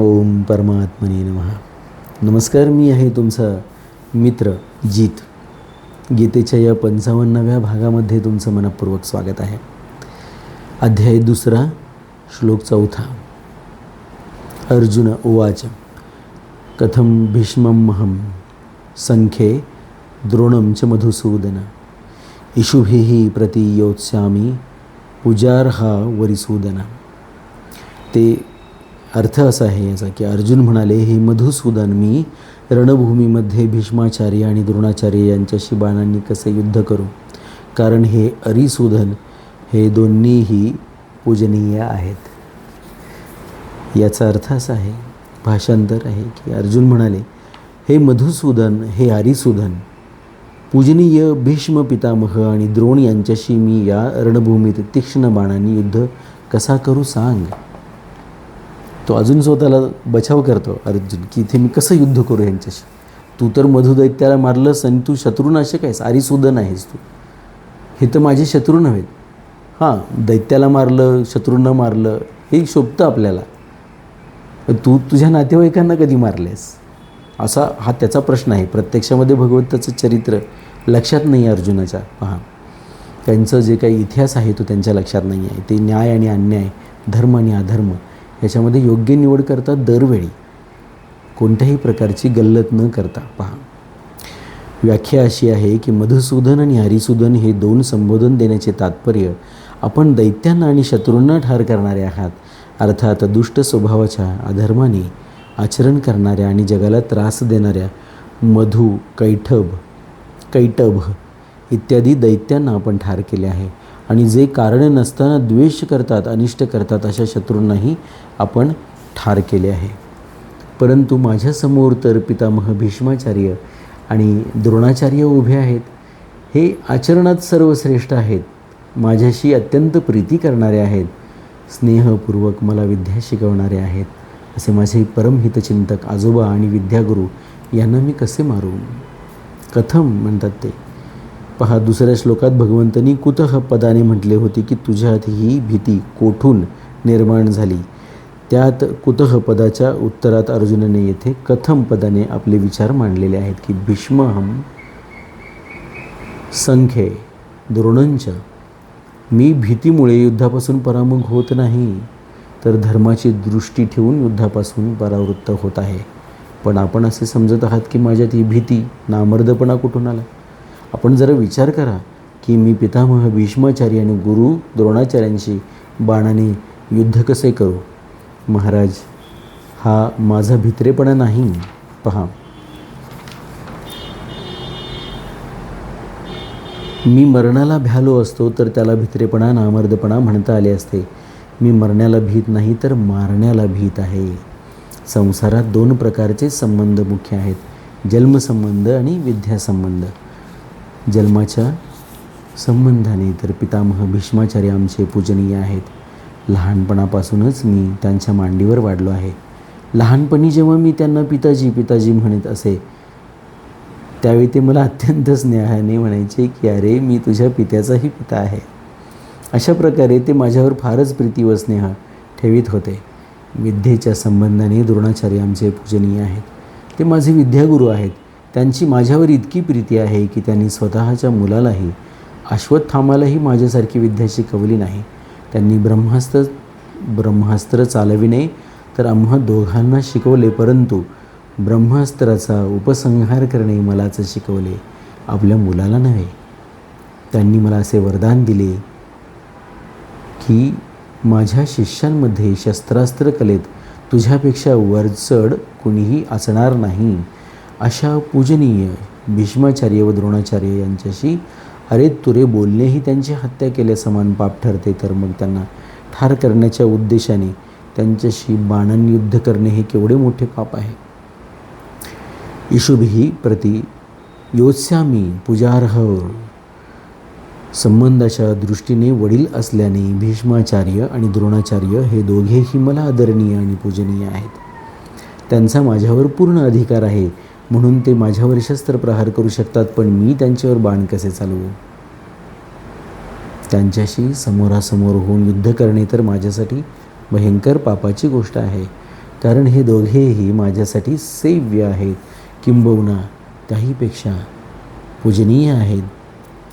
ओम परमात्मने नमः. नमस्कार मी आहे तुमचा मित्र जीत. गीतेच्या या पंचावन्नाव्या भागामध्ये तुमचं मनपूर्वक स्वागत आहे. अध्याय दुसरा श्लोक चौथा. अर्जुन उवाच कथम भीष्ममहं संख्ये द्रोणं च मधुसूदन. इषुभिः प्रतियोत्स्यामी पूजार्हा वरिसूदन. ते अर्थ असा आहे याचा की अर्जुन म्हणाले हे मधुसूदन मी रणभूमीमध्ये भीष्माचार्य आणि द्रोणाचार्य यांच्याशी बाणांनी कसे युद्ध करू? कारण हे अरिसूदन हे दोन्हीही पूजनीय आहेत. याचा अर्थ असा आहे भाषांतर आहे की अर्जुन म्हणाले हे मधुसूदन हे आरिसूदन पूजनीय भीष्म पितामह आणि द्रोण यांच्याशी मी या रणभूमीत तीक्ष्ण बाणांनी युद्ध कसा करू सांग? तो अजून स्वतःला बचाव करतो. अर्जुन की इथे मी कसं युद्ध करू यांच्याशी तू तर मधुदैत्याला मारलंस आणि तू शत्रुनाशक आहेस. आरिसूदन आहेस तू. हे तर माझे शत्रू नव्हेत हां दैत्याला मारलं शत्रूंना मारलं हे शोभतं आपल्याला. तू तुझ्या नातेवाईकांना कधी मारलेस? असा हा त्याचा प्रश्न आहे. प्रत्यक्षामध्ये भगवंताचं चरित्र लक्षात नाही आहे अर्जुनाच्या. पहा त्यांचं जे काही इतिहास आहे तो त्यांच्या लक्षात नाही आहे. ते न्याय आणि अन्याय धर्म आणि अधर्म. याच्यामध्ये योग्य निवड करतात दरवेळी. कोणत्याही प्रकारची गल्लत न करता. पहा. व्याख्या अशी आहे की मधुसूदन आणि हरिसूदन हे दोन संबोधन देण्याचे तात्पर्य आपण दैत्यांना आणि शत्रूंना ठार करणारे आहात. अर्थात दुष्ट स्वभावाच्या अधर्माने आचरण करणाऱ्या आणि जगाला त्रास देणाऱ्या मधु कैठभ कैटभ इत्यादी दैत्यांना आपण ठार केले आहे. आणि जे कारण नसताना द्वेष करतात अनिष्ट करतात अशा शत्रूंनाही आपण ठार केले आहे. परंतु माझ्यासमोर तर पितामह भीष्माचार्य आणि द्रोणाचार्य उभे आहेत. हे आचरणात सर्वश्रेष्ठ आहेत. माझ्याशी अत्यंत प्रीती करणारे आहेत. स्नेहपूर्वक मला विद्या शिकवणारे आहेत. असे माझे परमहितचिंतक आजोबा आणि विद्यागुरू यांना मी कसे मारू? कथम म्हणतात ते. पहा दुसऱ्या श्लोकात भगवंतनी कुतः पदाने म्हटले होते की तुझ्यात ही भीती कोठून निर्माण झाली? त्यात कुतः पदाच्या उत्तरात अर्जुनाने येथे कथम पदाने आपले विचार मांडलेले आहेत की भीष्महम संख्ये द्रोणंच. मी भीतीमुळे युद्धापासून परामुख होत नाही तर धर्माची दृष्टी ठेवून युद्धापासून परावृत्त होत आहे. पण आपण असे समजत आहात की माझ्यात ही भीती नामर्दपणा कुठून आला? आपण जरा विचार करा की मी पितामह भीष्माचार्य आणि गुरु द्रोणाचार्यांशी बाणाने युद्ध कसे करू? महाराज हा माझा भित्रेपणा नाही. पहा. मी मरणाला भ्यालो असतो तर त्याला भित्रेपणा नामर्दपणा म्हणता आले असते. मी मरण्याला भीत नाही तर मारण्याला भीत आहे. संसारात दोन प्रकारचे संबंध मुख्य आहेत. जन्मसंबंध आणि विद्यासंबंध. जन्माच्या संबंधाने तर पितामह भीष्माचार्य आमचे पूजनीय आहेत. लहानपणापासूनच मी त्यांच्या मांडीवर वाढलो आहे. लहानपणी जेव्हा मी त्यांना पिताजी पिताजी म्हणत असे त्यावेळी ते मला अत्यंत स्नेहाने म्हणायचे की अरे मी तुझ्या पित्याचाही पिता आहे. अशा प्रकारे ते माझ्यावर फारच प्रीती व स्नेह ठेवीत होते. विद्येच्या संबंधाने द्रोणाचार्य आमचे पूजनीय आहेत. ते माझे विद्यागुरू आहेत. त्यांची माझ्यावर इतकी प्रीती आहे की त्यांनी स्वतःच्या मुलालाही अश्वत्थामालाही माझ्यासारखी विद्या शिकवली नाही. त्यांनी ब्रह्मास्त्र ब्रह्मास्त्र चालविणे तर आम्हा दोघांना शिकवले परंतु ब्रह्मास्त्राचा उपसंहार करणे मलाच शिकवले आपल्या मुलाला नव्हे. त्यांनी मला असे वरदान दिले की माझ्या शिष्यांमध्ये शस्त्रास्त्र कलेत तुझ्यापेक्षा वरचढ कुणीही असणार नाही. अशा पूजनीय भीष्माचार्य व द्रोणाचार्य यांच्याशी अरे तुरे बोलणेही त्यांची हत्या केल्या समान पाप ठरते. तर मग त्यांना ठार करण्याच्या उद्देशाने त्यांच्याशी बाणांनी युद्ध करणे हे केवढे मोठे पाप आहे. इशुभिही प्रति योत्स्यामी पूजार्ह संबंधाच्या दृष्टीने वडील असल्याने भीष्माचार्य आणि द्रोणाचार्य हे दोघेही मला आदरणीय आणि पूजनीय आहेत. त्यांचा माझ्यावर पूर्ण अधिकार आहे. म्हणून ते माझ्यावर शस्त्र प्रहार करू शकतात पण मी त्यांच्यावर बाण कसे चालवू? त्यांच्याशी समोरासमोर होऊन युद्ध करणे तर माझ्यासाठी भयंकर पापाची गोष्ट आहे. कारण हे दोघेही माझ्यासाठी सेव्य आहेत. किंबहुना त्याहीपेक्षा पूजनीय आहेत.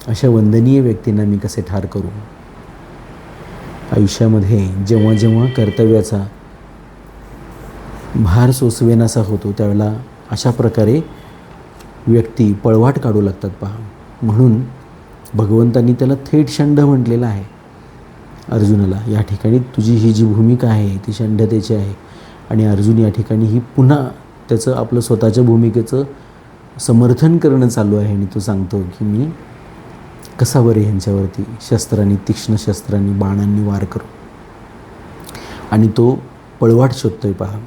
अशा वंदनीय व्यक्तींना मी कसे ठार करू? आयुष्यामध्ये जेव्हा जेव्हा कर्तव्याचा भार सोसवेनासा होतो त्यावेळेला अशा प्रकारे व्यक्ती पळवाट काढू लागतात पहा. म्हणून भगवंतांनी त्याला थेट षंड म्हटलेलं आहे अर्जुनाला. या ठिकाणी तुझी ही जी भूमिका आहे ती षंडतेची आहे. आणि अर्जुन या ठिकाणी ही पुन्हा त्याचं आपलं स्वतःच्या भूमिकेचं समर्थन करणं चालू आहे आणि तो सांगतो की मी कसा बरे ह्यांच्यावरती शस्त्रांनी तीक्ष्ण शस्त्रांनी बाणांनी वार करू. आणि तो पळवाट शोधतोय पहा.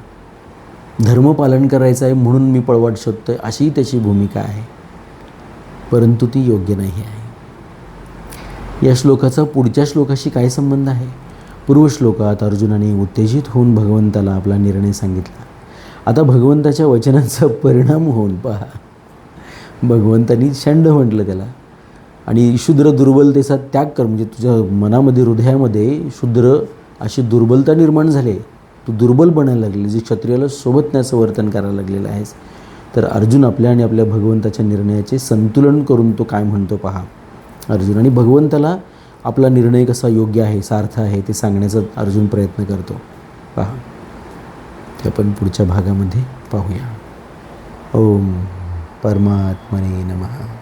धर्मपालन करायचं आहे म्हणून मी पळवाट शोधतोय अशी त्याची भूमिका आहे. परंतु ती योग्य नाही आहे. या श्लोकाचा पुढच्या श्लोकाशी काय संबंध आहे? पूर्व श्लोकात अर्जुनाने उत्तेजित होऊन भगवंताला आपला निर्णय सांगितला. आता भगवंताच्या वचनांचा परिणाम होऊन पहा. भगवंतानी षंड म्हटलं त्याला. आणि शूद्र दुर्बलतेचा त्याग कर म्हणजे तुझ्या मनामध्ये हृदयामध्ये शूद्र अशी दुर्बलता निर्माण झाली. तू दुर्बल बनायला लागली जे क्षत्रियाला सोबतण्याचं वर्तन करायला लागलेलं आहेस तर अर्जुन आपल्या आणि आपल्या भगवंताच्या निर्णयाचे संतुलन करून तो काय म्हणतो पहा. अर्जुन आणि भगवंताला आपला निर्णय कसा योग्य आहे सार्थ आहे ते सांगण्याचा अर्जुन प्रयत्न करतो. पहा. ते आपण पुढच्या भागामध्ये पाहूया. ओम परमात्मने नमः.